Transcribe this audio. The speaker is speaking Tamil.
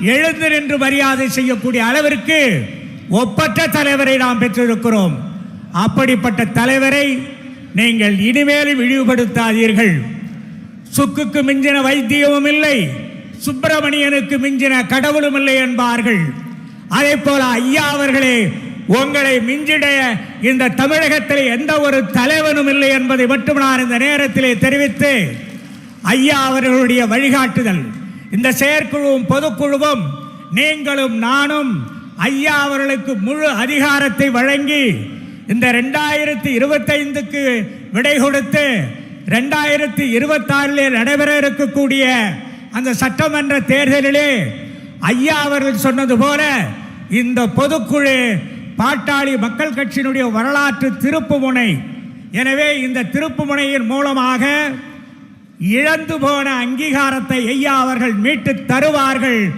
எழுந்து நின்று மரியாதை செய்யக்கூடிய அளவிற்கு ஒப்பற்ற தலைவரை நாம் பெற்றிருக்கிறோம். அப்படிப்பட்ட தலைவரை நீங்கள் இனிமேலும் இழிவுபடுத்தாதீர்கள். சுக்குக்கு மிஞ்சின வைத்தியமும் இல்லை சுப்பிரமணியனுக்கு மிஞ்சின கடவுளும் இல்லை என்பார்கள். அதே போல ஐயா அவர்களே உங்களை மிஞ்சிட இந்த தமிழகத்தில் எந்த ஒரு தலைவனும் இல்லை என்பதை மட்டும் நான் இந்த நேரத்திலே தெரிவித்து ஐயா அவர்களுடைய வழிகாட்டுதல். இந்த செயற்குழுவும் பொதுக்குழுவும் நீங்களும் நானும் ஐயா அவர்களுக்கு முழு அதிகாரத்தை வழங்கி இந்த ரெண்டாயிரத்தி இருபத்தைந்துக்கு விடை கொடுத்து ரெண்டாயிரத்தி இருபத்தாறிலே நடைபெற இருக்கக்கூடிய அந்த சட்டமன்ற தேர்தலிலே ஐயா அவர்கள் சொன்னது போல இந்த பொதுக்குழு பாட்டாளி மக்கள் கட்சியினுடைய வரலாற்று திருப்புமுனை எனவே இந்த திருப்புமுனையின் மூலமாக இழந்து போன அங்கீகாரத்தை ஐயா அவர்கள் மீட்டு தருவார்கள்.